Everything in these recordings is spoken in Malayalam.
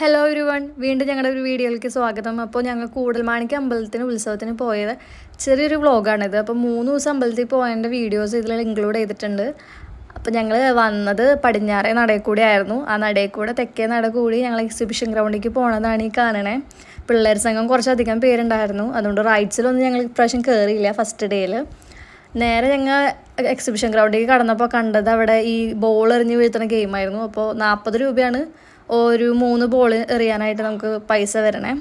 ഹലോ ഒരു വൺ വീണ്ടും ഞങ്ങളുടെ ഒരു വീഡിയോയിലേക്ക് സ്വാഗതം. അപ്പോൾ ഞങ്ങൾ കൂടൽമാണിക്ക് അമ്പലത്തിന് ഉത്സവത്തിന് പോയത് ചെറിയൊരു വ്ളോഗാണിത് അപ്പോൾ മൂന്ന് ദിവസം അമ്പലത്തിൽ പോയതിന്റെ വീഡിയോസ് ഇതിൽ ഇൻക്ലൂഡ് ചെയ്തിട്ടുണ്ട്. അപ്പോൾ ഞങ്ങൾ വന്നത് പടിഞ്ഞാറേ നടയിൽ ആയിരുന്നു. ആ നടയിൽ കൂടെ തെക്കേ നട കൂടി ഞങ്ങൾ എക്സിബിഷൻ ഗ്രൗണ്ടിലേക്ക് പോണതാണ് ഈ കാണണേ. പിള്ളേർ സംഘം കുറച്ചധികം പേരുണ്ടായിരുന്നു. അതുകൊണ്ട് റൈഡ്സിലൊന്നും ഞങ്ങൾ ഇപ്രാവശ്യം കയറിയില്ല ഫസ്റ്റ് ഡേയിൽ നേരെ ഞങ്ങൾ എക്സിബിഷൻ ഗ്രൗണ്ടിലേക്ക് കടന്നപ്പോൾ കണ്ടത് അവിടെ ഈ ബോൾ എറിഞ്ഞ് വീഴ്ത്തുന്ന ഗെയിമായിരുന്നു അപ്പോൾ നാൽപ്പത് രൂപയാണ് ഒരു മൂന്ന് ബോൾ എറിയാനായിട്ട് നമുക്ക് പൈസ വരണേ.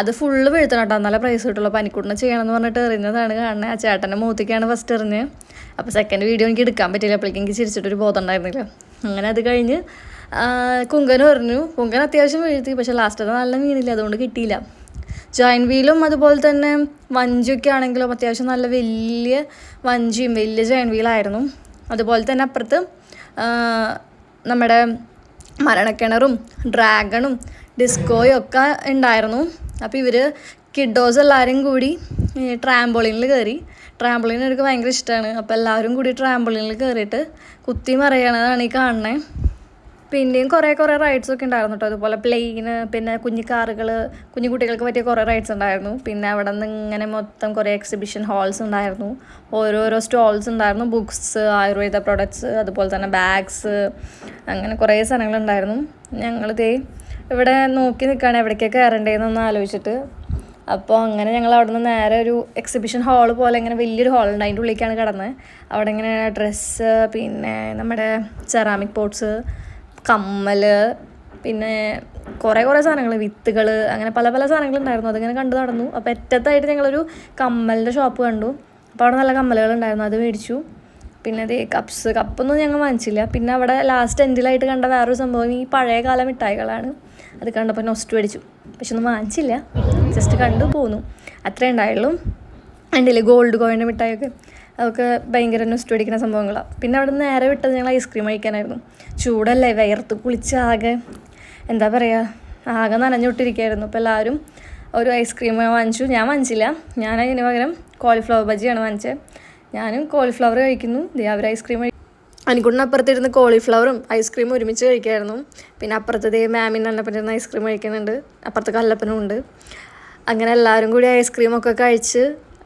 അത് ഫുള്ള് വീഴ്ത്തണം കേട്ടോ. നല്ല പ്രൈസ് കിട്ടുള്ളൂ. പനിക്കുട്ടിനെ ചെയ്യണമെന്ന് പറഞ്ഞിട്ട് എറിഞ്ഞതാണ് കാണുന്നത് ആ ചേട്ടന്റെ മൂത്തിക്കാണ് ഫസ്റ്റ് എറിഞ്ഞ്. അപ്പോൾ സെക്കൻഡ് വീഡിയോ എനിക്ക് എടുക്കാൻ പറ്റില്ല അപ്പോഴേക്കും എനിക്ക് ചിരിച്ചിട്ടൊരു ബോധം ഉണ്ടായിരുന്നില്ല. അങ്ങനെ അത് കഴിഞ്ഞ് കുങ്കനും എറിഞ്ഞു. കുങ്കൻ അത്യാവശ്യം വീഴ്ത്തി. പക്ഷേ ലാസ്റ്റത്തെ നല്ല മീനില്ല. അതുകൊണ്ട് കിട്ടിയില്ല. ജോയിൻ വീലും അതുപോലെ തന്നെ വഞ്ചിയൊക്കെ ആണെങ്കിലും അത്യാവശ്യം നല്ല വലിയ വഞ്ചിയും വലിയ ജോയിൻ വീലായിരുന്നു അതുപോലെ തന്നെ അപ്പുറത്ത് നമ്മുടെ മരണക്കിണറും ഡ്രാഗണും ഡിസ്കോയും ഒക്കെ ഉണ്ടായിരുന്നു. അപ്പോൾ ഇവർ കിഡോസ് എല്ലാവരും കൂടി ട്രാമ്പോളിനിൽ കയറി. ട്രാമ്പോളിൻ എനിക്ക് ഭയങ്കര ഇഷ്ടമാണ് അപ്പോൾ എല്ലാവരും കൂടി ട്രാമ്പോളിനിൽ കയറിയിട്ട് കുത്തി മറിയണതാണ് ഈ കാണുന്നത് പിന്നെയും കുറേ കുറേ റൈഡ്സ് ഒക്കെ ഉണ്ടായിരുന്നു കേട്ടോ അതുപോലെ പ്ലെയിന് പിന്നെ കുഞ്ഞു കാറുകൾ കുഞ്ഞു കുട്ടികൾക്ക് പറ്റിയ കുറേ റൈഡ്സ് ഉണ്ടായിരുന്നു. പിന്നെ അവിടെ നിന്ന് ഇങ്ങനെ മൊത്തം കുറേ എക്സിബിഷൻ ഹാൾസ് ഉണ്ടായിരുന്നു. ഓരോരോ സ്റ്റോൾസ് ഉണ്ടായിരുന്നു. ബുക്സ് ആയുർവേദ പ്രൊഡക്ട്സ് അതുപോലെ തന്നെ ബാഗ്സ് അങ്ങനെ കുറേ സാധനങ്ങളുണ്ടായിരുന്നു ഞങ്ങൾ ദേ ഇവിടെ നോക്കി നിൽക്കുകയാണ് എവിടേക്കൊക്കെ കയറണ്ടേന്നൊന്ന് ആലോചിച്ചിട്ട്. അപ്പോൾ അങ്ങനെ ഞങ്ങൾ അവിടെ നിന്ന് നേരെ ഒരു എക്സിബിഷൻ ഹാൾ പോലെ ഇങ്ങനെ വലിയൊരു ഹാളുണ്ട് അതിന്റെ ഉള്ളിലേക്കാണ് കിടന്നത് അവിടെ ഇങ്ങനെ ഡ്രസ്സ് പിന്നെ നമ്മുടെ സെറാമിക് പോട്ട്സ് കമ്മൽ പിന്നെ കുറേ കുറേ സാധനങ്ങൾ വിത്തുകൾ അങ്ങനെ പല പല സാധനങ്ങൾ ഉണ്ടായിരുന്നു അതിങ്ങനെ കണ്ടു നടന്നു. അപ്പോൾ അറ്റത്തായിട്ട് ഞങ്ങളൊരു കമ്മലിന്റെ ഷോപ്പ് കണ്ടു. അപ്പോൾ അവിടെ നല്ല കമ്മലുകൾ ഉണ്ടായിരുന്നു അത് മേടിച്ചു. പിന്നെ അതേ കപ്സ് കപ്പൊന്നും ഞങ്ങൾ വാങ്ങിച്ചില്ല. പിന്നെ അവിടെ ലാസ്റ്റ് എൻഡിലായിട്ട് കണ്ട വേറൊരു സംഭവം. ഈ പഴയ കാല മിഠായികളാണ്. അത് കണ്ടപ്പോൾ നൊസ്റ്റ് മേടിച്ചു പക്ഷെ ഒന്നും വാങ്ങിച്ചില്ല. ജസ്റ്റ് കണ്ടു പോന്നു. അത്രേ ഉണ്ടായുള്ളൂ. എന്റെ ഗോൾഡ് കോയിന്റെ മിഠായിയൊക്കെ. അതൊക്കെ ഭയങ്കര നുസ്റ്റ് അടിക്കുന്ന സംഭവങ്ങളാണ് പിന്നെ അവിടെ നിന്ന് നേരെ വിട്ടത് ഞങ്ങൾ ഐസ്ക്രീം കഴിക്കാനായിരുന്നു. ചൂടല്ലേ വയർത്ത് കുളിച്ച് ആകെ എന്താ പറയുക ആകെ നനഞ്ഞുവിട്ടിരിക്കുകയായിരുന്നു അപ്പോൾ എല്ലാവരും ഒരു ഐസ്ക്രീം വാങ്ങിച്ചു. ഞാൻ വാങ്ങിച്ചില്ല. ഞാൻ അതിന് പകരം കോളിഫ്ലവർ ബജിയാണ് വാങ്ങിച്ചത് ഞാനും കോളിഫ്ലവർ കഴിക്കുന്നു. ദേ അവർ ഐസ്ക്രീം അനിക്കുട്ടിന് അപ്പുറത്തിരുന്ന് കോളിഫ്ലവറും ഐസ്ക്രീമും ഒരുമിച്ച് കഴിക്കായിരുന്നു. പിന്നെ അപ്പുറത്ത് ദേ മാമിന് അന്നപ്പനിരുന്ന് ഐസ്ക്രീം കഴിക്കുന്നുണ്ട്. അപ്പുറത്ത് കല്ലപ്പനും ഉണ്ട് അങ്ങനെ എല്ലാവരും കൂടി ഐസ്ക്രീമൊക്കെ കഴിച്ച്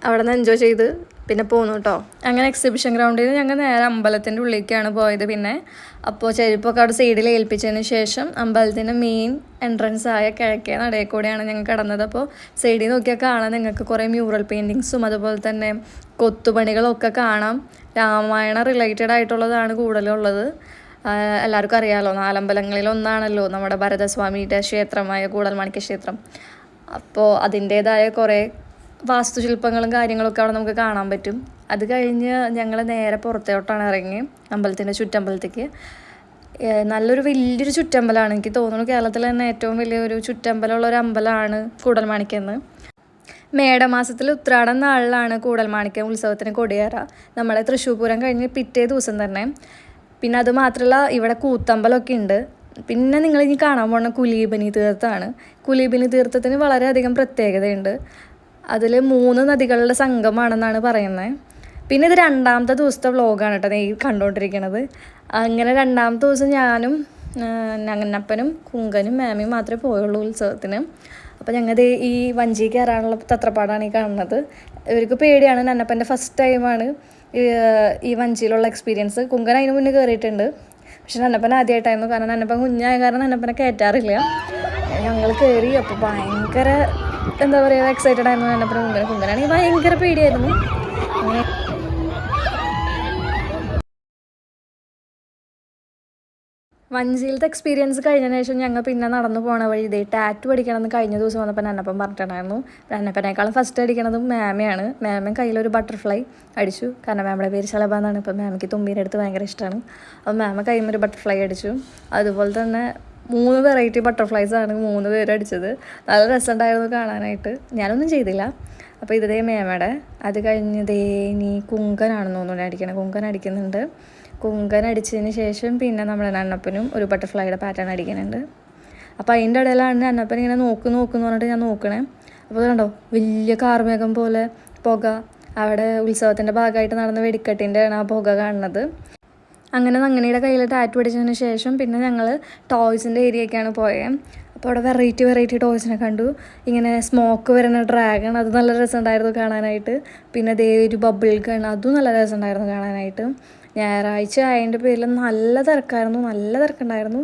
അവിടെ നിന്ന് എൻജോയ് ചെയ്ത് പിന്നെ പോന്നു കേട്ടോ അങ്ങനെ എക്സിബിഷൻ ഗ്രൗണ്ടിൽ നിന്ന് ഞങ്ങൾ നേരെ അമ്പലത്തിന്റെ ഉള്ളിലേക്കാണ് പോയത് പിന്നെ. അപ്പോൾ ചെരുപ്പൊക്കെ അവിടെ സൈഡിൽ ഏൽപ്പിച്ചതിന് ശേഷം അമ്പലത്തിന്റെ മെയിൻ എൻട്രൻസ് ആയ കിഴക്കേ നടയിൽ കൂടെയാണ് ഞങ്ങൾ കടന്നത്. അപ്പോൾ സൈഡിൽ നോക്കിയാൽ കാണാൻ നിങ്ങൾക്ക് കുറേ മ്യൂറൽ പെയിന്റിങ്സും അതുപോലെ തന്നെ കൊത്തുപണികളൊക്കെ കാണാം. രാമായണ റിലേറ്റഡ് ആയിട്ടുള്ളതാണ് കൂടുതലുള്ളത്. എല്ലാവർക്കും അറിയാമല്ലോ നാലമ്പലങ്ങളിൽ ഒന്നാണല്ലോ നമ്മുടെ ഭരതസ്വാമിയുടെ ക്ഷേത്രമായ കൂടൽമാണിക്യ ക്ഷേത്രം. അപ്പോൾ അതിന്റേതായ കുറേ വാസ്തുശില്പങ്ങളും കാര്യങ്ങളൊക്കെ അവിടെ നമുക്ക് കാണാൻ പറ്റും. അത് കഴിഞ്ഞ് ഞങ്ങൾ നേരെ പുറത്തോട്ടാണ് ഇറങ്ങി അമ്പലത്തിന്റെ ചുറ്റമ്പലത്തേക്ക്. നല്ലൊരു വലിയൊരു ചുറ്റമ്പലമാണ് എനിക്ക് തോന്നുന്നു കേരളത്തിൽ തന്നെ ഏറ്റവും വലിയൊരു ചുറ്റമ്പലമുള്ള ഒരു അമ്പലമാണ് കൂടൽമാണിക്കെന്ന് മേടമാസത്തിൽ ഉത്രാടം നാളിലാണ് കൂടൽമാണിക്യം ഉത്സവത്തിന് കൊടിയേറ നമ്മുടെ തൃശ്ശൂർ പൂരം കഴിഞ്ഞ് പിറ്റേ ദിവസം തന്നെ. പിന്നെ അത് മാത്രമല്ല ഇവിടെ കൂത്തമ്പലമൊക്കെ ഉണ്ട്. പിന്നെ നിങ്ങൾ ഇനി കാണാൻ പോകുന്ന കുലീബനി തീർത്ഥമാണ് കുലീബനി തീർത്ഥത്തിന് വളരെയധികം പ്രത്യേകതയുണ്ട്. അതിൽ മൂന്ന് നദികളുടെ സംഗമമാണെന്നാണ് പറയുന്നത് പിന്നെ ഇത് രണ്ടാമത്തെ ദിവസത്തെ വ്ളോഗാണ് കേട്ടോ നീ കണ്ടുകൊണ്ടിരിക്കുന്നത് അങ്ങനെ രണ്ടാമത്തെ ദിവസം ഞാനും ഞങ്ങനപ്പനും കുങ്കനും മാമിയും മാത്രമേ പോയുള്ളൂ ഉത്സവത്തിന്. അപ്പോൾ ഞങ്ങൾ ഈ വഞ്ചി കയറാനുള്ള തത്രപ്പാടാണ് ഈ കാണുന്നത്. ഇവർക്ക് പേടിയാണ് നന്നപ്പന്റെ ഫസ്റ്റ് ടൈമാണ് ഈ വഞ്ചിയിലുള്ള എക്സ്പീരിയൻസ് കുങ്കൻ അതിന് മുന്നേ കയറിയിട്ടുണ്ട്. പക്ഷെ നന്നപ്പൻ ആദ്യമായിട്ടായിരുന്നു. കാരണം നന്നപ്പൻ കുഞ്ഞായ കാരണം നന്നപ്പനെ കയറ്റാറില്ല. ഞങ്ങൾ കയറി അപ്പോൾ ഭയങ്കര എന്താ പറയുക എക്സൈറ്റഡ് ആയിരുന്നു കണ്ടപ്പോൾ കുങ്കന കുങ്കനാണെങ്കിൽ ഭയങ്കര പേടിയായിരുന്നു. വഞ്ചിയിലത്തെ എക്സ്പീരിയൻസ് കഴിഞ്ഞതിന് ശേഷം ഞങ്ങൾ പിന്നെ നടന്നു പോണ വഴി ഇതേ ടാറ്റു അടിക്കണമെന്ന് കഴിഞ്ഞ ദിവസം വന്നപ്പോൾ നന്നപ്പം പറഞ്ഞിട്ടുണ്ടായിരുന്നു. നന്നപ്പനേക്കാളും ഫസ്റ്റ് അടിക്കണതും മാമയാണ്. മാമൻ കയ്യിലൊരു ബട്ടർഫ്ലൈ അടിച്ചു. കാരണം മാമയുടെ പേര് ശലഭ എന്നാണ്. ഇപ്പം മാമയ്ക്ക് തുമ്പീന്റെ അടുത്ത് ഭയങ്കര ഇഷ്ടമാണ് അപ്പോൾ മാമ കയ്യിൽ ഒരു ബട്ടർഫ്ലൈ അടിച്ചു. അതുപോലെ തന്നെ മൂന്ന് വെറൈറ്റി ബട്ടർഫ്ലൈസ് ആണ് മൂന്ന് പേര് അടിച്ചത്. നല്ല രസമുണ്ടായിരുന്നു കാണാനായിട്ട്. ഞാനൊന്നും ചെയ്തില്ല. അപ്പോൾ ഇതേ മേമയുടെ. അത് കഴിഞ്ഞ് ദേ ഇനി കുങ്കനാണെന്ന് തോന്നുന്നു അടിക്കണത് കുങ്കൻ അടിക്കുന്നുണ്ട്. കുങ്കൻ അടിച്ചതിന് ശേഷം പിന്നെ നമ്മുടെ നണ്ണപ്പനും ഒരു ബട്ടർഫ്ലൈയുടെ പാറ്റേൺ അടിക്കുന്നുണ്ട്. അപ്പോൾ അതിന്റെ ഇടയിലാണ് നണ്ണപ്പൻ ഇങ്ങനെ നോക്ക് നോക്കുന്നു പറഞ്ഞിട്ട് ഞാൻ നോക്കണേ. അപ്പോൾ കണ്ടോ? വലിയ കാർമേഘം പോലെ പുക. അവിടെ ഉത്സവത്തിന്റെ ഭാഗമായിട്ട് നടന്ന വെടിക്കെട്ടിന്റെ ആണ് ആ പുക കാണുന്നത്. അങ്ങനെ അങ്ങനെയുടെ കയ്യിൽ ടാറ്റു അടിച്ചതിന് ശേഷം പിന്നെ ഞങ്ങൾ ടോയ്സിന്റെ ഏരിയയ്ക്കാണ് പോയത് അപ്പോൾ അവിടെ വെറൈറ്റി വെറൈറ്റി ടോയ്സിനെ കണ്ടു. ഇങ്ങനെ സ്മോക്ക് വരുന്ന ഡ്രാഗൺ അത് നല്ല രസമുണ്ടായിരുന്നു കാണാനായിട്ട്. പിന്നെ ദേ ഒരു ബബിൾ ഗൺ അതും നല്ല രസമുണ്ടായിരുന്നു കാണാനായിട്ട്. ഞായറാഴ്ച അതിന്റെ പേരിൽ നല്ല തിരക്കായിരുന്നു നല്ല തിരക്കുണ്ടായിരുന്നു.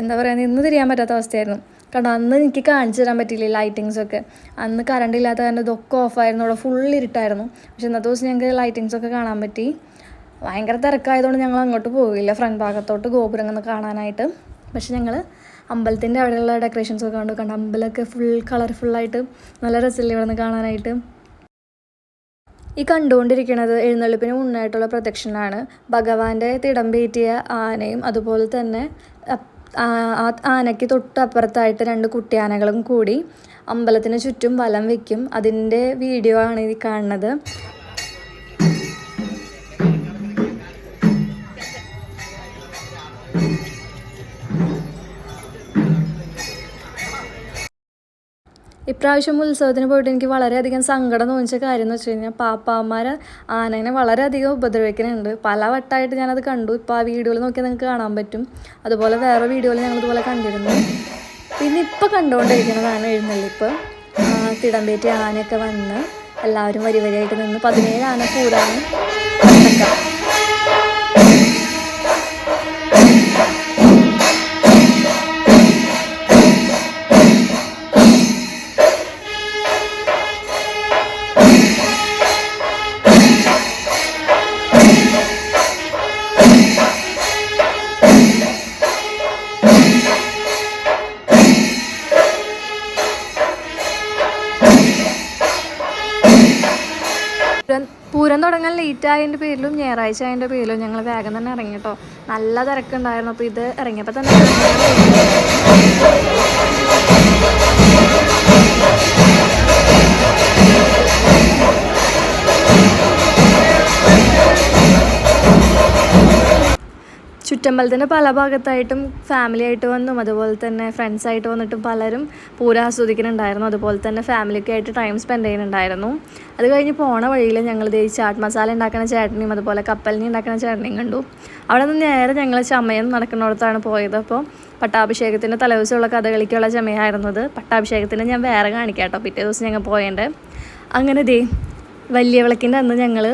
എന്താ പറയുക നിന്ന് തിരിയാൻ പറ്റാത്ത അവസ്ഥയായിരുന്നു. കാരണം അന്ന് എനിക്ക് കാണിച്ചു തരാൻ പറ്റിയില്ല ലൈറ്റിങ്സ് ഒക്കെ? അന്ന് കറണ്ട് ഇല്ലാത്ത കാരണം ഇതൊക്കെ ഓഫായിരുന്നു അവിടെ ഫുൾ ഇരുട്ടായിരുന്നു. പക്ഷെ ഇന്നത്തെ ദിവസം ഞങ്ങൾക്ക് ലൈറ്റിങ്സൊക്കെ കാണാൻ പറ്റി. ഭയങ്കര തിരക്കായതുകൊണ്ട് ഞങ്ങൾ അങ്ങോട്ട് പോവില്ല ഫ്രണ്ട് ഭാഗത്തോട്ട് ഗോപുരം ഒന്ന് കാണാനായിട്ട്. പക്ഷെ ഞങ്ങൾ അമ്പലത്തിന്റെ അവിടെയുള്ള ഡെക്കറേഷൻസ് ഒക്കെ കണ്ടു. കണ്ട്. അമ്പലമൊക്കെ ഫുൾ കളർഫുള്ളായിട്ട് നല്ല രസമില്ല ഇവിടെ നിന്ന് കാണാനായിട്ട്? ഈ കണ്ടുകൊണ്ടിരിക്കുന്നത് എഴുന്നള്ളിപ്പിന് മുന്നായിട്ടുള്ള പ്രദക്ഷിണാണ്. ഭഗവാന്റെ തിടമ്പേറ്റിയ ആനയും അതുപോലെ തന്നെ ആനയ്ക്ക് തൊട്ടപ്പുറത്തായിട്ട് രണ്ട് കുട്ടിയാനകളും കൂടി അമ്പലത്തിന് ചുറ്റും വലം വയ്ക്കും അതിന്റെ വീഡിയോ ആണ് ഈ കാണുന്നത്. ഇപ്രാവശ്യം ഉത്സവത്തിന് പോയിട്ട് എനിക്ക് വളരെയധികം സങ്കടം തോന്നിച്ച കാര്യം എന്ന് വെച്ച് കഴിഞ്ഞാൽ പാപ്പാമാർ ആനേനെ വളരെയധികം ഉപദ്രവിക്കുന്നുണ്ട് പല വട്ടമായിട്ട് ഞാനത് കണ്ടു. ഇപ്പോൾ ആ വീഡിയോയിൽ നോക്കിയാൽ നിങ്ങൾക്ക് കാണാൻ പറ്റും. അതുപോലെ വേറെ വീഡിയോയിൽ ഞങ്ങൾ ഇതുപോലെ കണ്ടിരുന്നു. പിന്നെ ഇപ്പോൾ കണ്ടുകൊണ്ടിരിക്കുന്നതാണ് എഴുന്നള്ളിപ്പ് തിടമ്പേറ്റി ആനയൊക്കെ വന്ന് എല്ലാവരും വരി വരിയായിട്ട് നിന്ന് പതിനേഴ് ആന കൂടാണ്. തുടങ്ങാൻ പേരിലും ഞായറാഴ്ച ആയതിന്റെ പേരിലും ഞങ്ങൾ വേഗം തന്നെ ഇറങ്ങി കേട്ടോ. നല്ല തിരക്കുണ്ടായിരുന്നു. അപ്പോൾ ഇത് ഇറങ്ങിയപ്പോൾ തന്നെ ചുറ്റമ്പലത്തിന്റെ പല ഭാഗത്തായിട്ടും ഫാമിലി ആയിട്ട് വന്നും. അതുപോലെ തന്നെ ഫ്രണ്ട്സ് ആയിട്ട് വന്നിട്ടും പലരും പൂരം ആസ്വദിക്കുന്നുണ്ടായിരുന്നു. അതുപോലെ തന്നെ ഫാമിലിയൊക്കെ ആയിട്ട് ടൈം സ്പെൻഡ് ചെയ്യുന്നുണ്ടായിരുന്നു. അത് കഴിഞ്ഞ് പോണ വഴിയിൽ ഞങ്ങൾ ദേ ചാട്ട് മസാല ഉണ്ടാക്കുന്ന ചേട്ടനെയും അതുപോലെ കപ്പലിനെ ഉണ്ടാക്കുന്ന ചേട്ടനെയും കണ്ടു. അവിടെ നിന്ന് നേരെ ഞങ്ങൾ ചമയം നടക്കുന്നിടത്താണ് പോയത്. അപ്പോൾ പട്ടാഭിഷേകത്തിന്റെ തലേദിവസമുള്ള കഥകളിക്കുള്ള ചമയമായിരുന്നത്. പട്ടാഭിഷേകത്തിന് ഞാൻ വേറെ കാണിക്കാം കേട്ടോ. പിറ്റേ ദിവസം ഞങ്ങൾ പോയേണ്ടത് അങ്ങനെ ദേ വലിയ വിളക്കിന്റെ അന്ന് ഞങ്ങൾ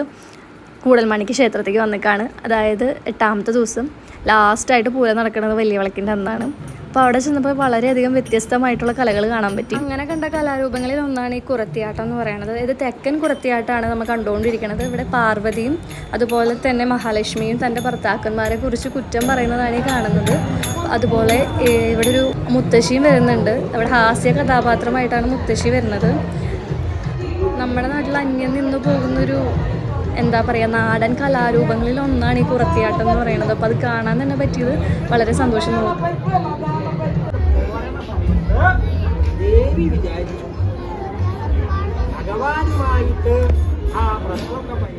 കൂടൽമണിക്ക് ക്ഷേത്രത്തേക്ക് വന്നിക്കാണ്. അതായത് എട്ടാമത്തെ ദിവസം. ലാസ്റ്റായിട്ട് പൂരം നടക്കുന്നത് വലിയ വിളക്കിന്റെ അന്നാണ്. അപ്പോൾ അവിടെ ചെന്നപ്പോൾ വളരെയധികം വ്യത്യസ്തമായിട്ടുള്ള കലകൾ കാണാൻ പറ്റി. അങ്ങനെ കണ്ട കലാരൂപങ്ങളിൽ ഒന്നാണ് ഈ കുറത്തിയാട്ടം എന്ന് പറയുന്നത്. ഇത് തെക്കൻ കുറത്തിയാട്ടമാണ് നമ്മൾ കണ്ടുകൊണ്ടിരിക്കുന്നത്. ഇവിടെ പാർവതിയും അതുപോലെ തന്നെ മഹാലക്ഷ്മിയും തന്റെ ഭർത്താക്കന്മാരെ കുറിച്ച് കുറ്റം പറയുന്നതാണ് ഈ കാണുന്നത്. അതുപോലെ ഇവിടെ ഒരു മുത്തശ്ശിയും വരുന്നുണ്ട്. അവിടെ ഹാസ്യ കഥാപാത്രമായിട്ടാണ് മുത്തശ്ശി വരുന്നത്. നമ്മുടെ നാട്ടിൽ അന്യം നിന്ന് പോകുന്നൊരു എന്താ പറയുക നാടൻ കലാരൂപങ്ങളിൽ ഒന്നാണ് ഈ കുറത്തിയാട്ടം എന്ന് പറയുന്നത്. അപ്പോൾ അത് കാണാൻ തന്നെ പറ്റിയത് വളരെ സന്തോഷം തോന്നുന്നു ദേവി വിചാരിച്ചു. ഭഗവാനുമായിട്ട്.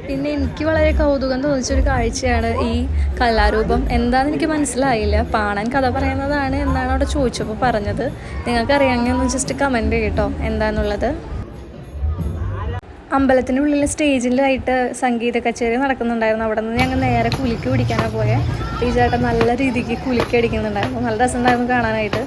പിന്നെ എനിക്ക് വളരെ കൗതുകം തോന്നിച്ചൊരു കാഴ്ചയാണ് ഈ കലാരൂപം. എന്താണെന്ന് എനിക്ക് മനസ്സിലായില്ല. പാണൻ കഥ പറയുന്നതാണ് എന്നാണ് അവിടെ ചോദിച്ചപ്പോൾ പറഞ്ഞത്. നിങ്ങൾക്ക് അറിയാമെങ്കിൽ ഒന്ന് ജസ്റ്റ് കമന്റ് ചെയ്യട്ടോ എന്താണെന്നുള്ളത് അമ്പലത്തിന്റെ ഉള്ളിൽ സ്റ്റേജിലായിട്ട് സംഗീത കച്ചേരി നടക്കുന്നുണ്ടായിരുന്നു. അവിടെ നിന്ന് ഞങ്ങൾ നേരെ കുലിക്ക് പിടിക്കാനാണ് പോയത് ഈ ചേട്ടൻ നല്ല രീതിക്ക് കുലിക്ക് അടിക്കുന്നുണ്ടായിരുന്നു. നല്ല രസമുണ്ടായിരുന്നു കാണാനായിട്ട്.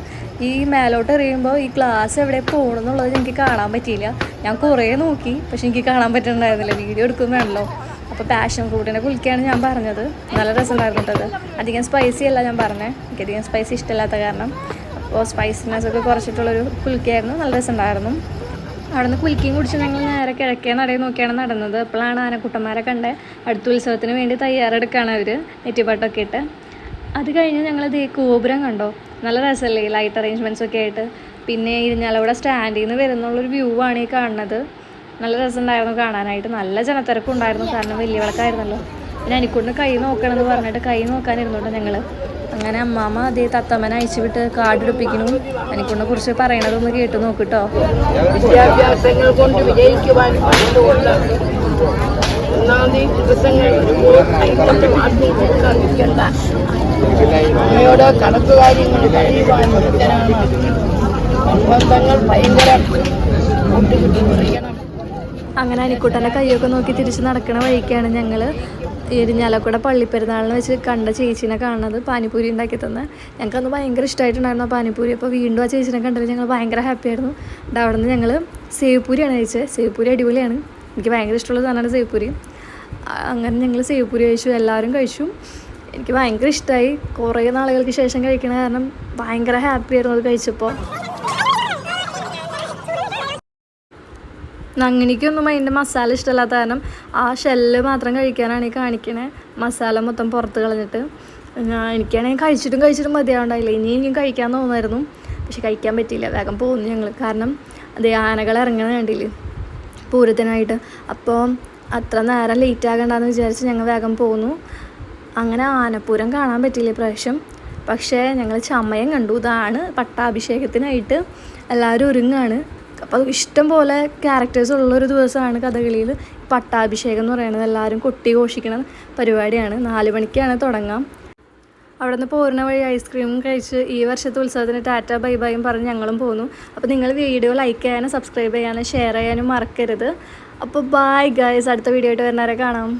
ഈ മേലോട്ട് എറിയുമ്പോൾ ഈ ഗ്ലാസ് എവിടെ പോകണമെന്നുള്ളത് എനിക്ക് കാണാൻ പറ്റിയില്ല. ഞാൻ കുറേ നോക്കി പക്ഷെ എനിക്ക് കാണാൻ പറ്റുന്നുണ്ടായിരുന്നില്ല വീഡിയോ എടുക്കുമ്പോഴാണല്ലോ അപ്പോൾ പാഷൻ ഫ്രൂട്ടിനെ കുലിക്കാണ് ഞാൻ പറഞ്ഞത്. നല്ല രസമുണ്ടായിരുന്നു കേട്ടത് അധികം സ്പൈസി അല്ല ഞാൻ പറഞ്ഞത് എനിക്കധികം സ്പൈസി ഇഷ്ടമില്ലാത്ത കാരണം. അപ്പോൾ സ്പൈസിനെസ് ഒക്കെ കുറച്ചിട്ടുള്ളൊരു കുലിക്കായിരുന്നു നല്ല രസമുണ്ടായിരുന്നു. അവിടെ നിന്ന് കുലിക്കിയും കുടിച്ച് ഞങ്ങൾ നേരെ കിഴക്കേ നടയിൽ നോക്കിയാണ് നടന്നത്. അപ്പോഴാണ് ആനക്കുട്ടന്മാരെ കണ്ടത് അടുത്ത ഉത്സവത്തിന് വേണ്ടി തയ്യാറെടുക്കുകയാണ് അവർ നെറ്റിപ്പാട്ടൊക്കെ ഇട്ട്. അത് കഴിഞ്ഞ് ഞങ്ങൾ ദേ ഗോപുരം കണ്ടോ? നല്ല രസമല്ലേ ലൈറ്റ് അറേഞ്ച്മെന്റ്സ് ഒക്കെ ആയിട്ട്. പിന്നെ ഇരിഞ്ഞാലവിടെ സ്റ്റാൻഡിൽ നിന്ന് വരുന്നുള്ളൊരു വ്യൂ ആണ് ഈ കാണുന്നത്. നല്ല രസമുണ്ടായിരുന്നു കാണാനായിട്ട്. നല്ല ജനത്തിരക്കും ഉണ്ടായിരുന്നു കാരണം വലിയ വിളക്കായിരുന്നല്ലോ. പിന്നെ എനിക്കൊണ്ട് കൈ നോക്കണം എന്ന് പറഞ്ഞിട്ട് കൈ നോക്കാനിരുന്നോട്ടെ ഞങ്ങൾ അങ്ങനെ അമ്മാമ അതേ തത്തമ്മനെ അയച്ചു വിട്ട് എടുപ്പിക്കണം അനിക്കുട്ടിനെ കുറിച്ച് പറയണതൊന്ന് കേട്ട് നോക്കിട്ടോ. വിദ്യാഭ്യാസങ്ങൾ കൊണ്ട് വിജയിക്കുവാൻ ദിവസങ്ങൾ അമ്മയോട് കണക്ക് കാര്യങ്ങൾ കഴിയുവാൻ ഭയങ്കര അങ്ങനെ അനിക്കുട്ടന്റെ കൈയൊക്കെ നോക്കി തിരിച്ച് നടക്കണ വഴിക്കാണ് ഞങ്ങൾ എരിഞ്ഞാലക്കുട പള്ളിപ്പെരുന്നാളിന് വെച്ച് കണ്ട ചേച്ചീനെ കാണുന്നത് പാനിപ്പൂരി ഉണ്ടാക്കി തന്ന. ഞങ്ങൾക്ക് അന്ന് ഭയങ്കര ഇഷ്ടമായിട്ടുണ്ടായിരുന്നു ആ പാനിപ്പൂരി. അപ്പോൾ വീണ്ടും ആ ചേച്ചീനെ കണ്ടത് ഞങ്ങൾ ഭയങ്കര ഹാപ്പി ആയിരുന്നു എന്നിട്ട് അവിടെ നിന്ന് ഞങ്ങൾ സേവ് പൂരിയാണ് കഴിച്ചത്. സേവ് പൂരി അടിപൊളിയാണ്. എനിക്ക് ഭയങ്കര ഇഷ്ടമുള്ള സാധനമാണ് സേവ് പൂരി അങ്ങനെ ഞങ്ങൾ സേവ് പൂരി കഴിച്ചു. എല്ലാവരും കഴിച്ചു. എനിക്ക് ഭയങ്കര ഇഷ്ടമായി കുറേ നാളുകൾക്ക് ശേഷം കഴിക്കണ കാരണം ഭയങ്കര ഹാപ്പി ആയിരുന്നു അത് കഴിച്ചപ്പോൾ. നങ്ങിനിക്കൊന്നും അതിന്റെ മസാല ഇഷ്ടമല്ലാത്ത കാരണം ആ ഷെല്ല് മാത്രം കഴിക്കാനാണ് ഈ കാണിക്കണേ. മസാല മൊത്തം പുറത്ത് കളഞ്ഞിട്ട്. ഞാൻ എനിക്കാണെങ്കിൽ കഴിച്ചിട്ടും കഴിച്ചിട്ടും മതിയാവണ്ടായില്ല. ഇനി ഇനിയും കഴിക്കാൻ തോന്നുമായിരുന്നു. പക്ഷെ കഴിക്കാൻ പറ്റിയില്ല. വേഗം പോകുന്നു ഞങ്ങൾ കാരണം അതേ ആനകൾ ഇറങ്ങണ കണ്ടില്ലേ? പൂരത്തിനായിട്ട്. അപ്പോൾ അത്ര നേരം ലേറ്റ് ആകണ്ടെന്ന് വിചാരിച്ച് ഞങ്ങൾ വേഗം പോന്നു. അങ്ങനെ ആനപ്പൂരം കാണാൻ പറ്റിയില്ല പ്രാവശ്യം പക്ഷേ ഞങ്ങൾ ചമയം കണ്ടു. ഇതാണ് പട്ടാഭിഷേകത്തിനായിട്ട് എല്ലാവരും ഒരുങ്ങാണ്. അപ്പോൾ ഇഷ്ടം പോലെ ക്യാരക്ടേഴ്സ് ഉള്ളൊരു ദിവസമാണ് കഥകളിയിൽ പട്ടാഭിഷേകം എന്ന് പറയുന്നത്. എല്ലാവരും കൊട്ടി ഘോഷിക്കണ പരിപാടിയാണ്. നാല് മണിക്കാണ് തുടങ്ങാം. അവിടെ നിന്ന് പോരുന്ന വഴി ഐസ്ക്രീമും കഴിച്ച് ഈ വർഷത്തെ ഉത്സവത്തിന് ടാറ്റ ബൈ ബൈയും പറഞ്ഞ് ഞങ്ങളും പോന്നു. അപ്പോൾ നിങ്ങൾ വീഡിയോ ലൈക്ക് ചെയ്യാനും സബ്സ്ക്രൈബ് ചെയ്യാനും ഷെയർ ചെയ്യാനും മറക്കരുത്. അപ്പോൾ ബൈ ഗൈസ് അടുത്ത വീഡിയോ ആയിട്ട് വരുന്നവരെ കാണാം.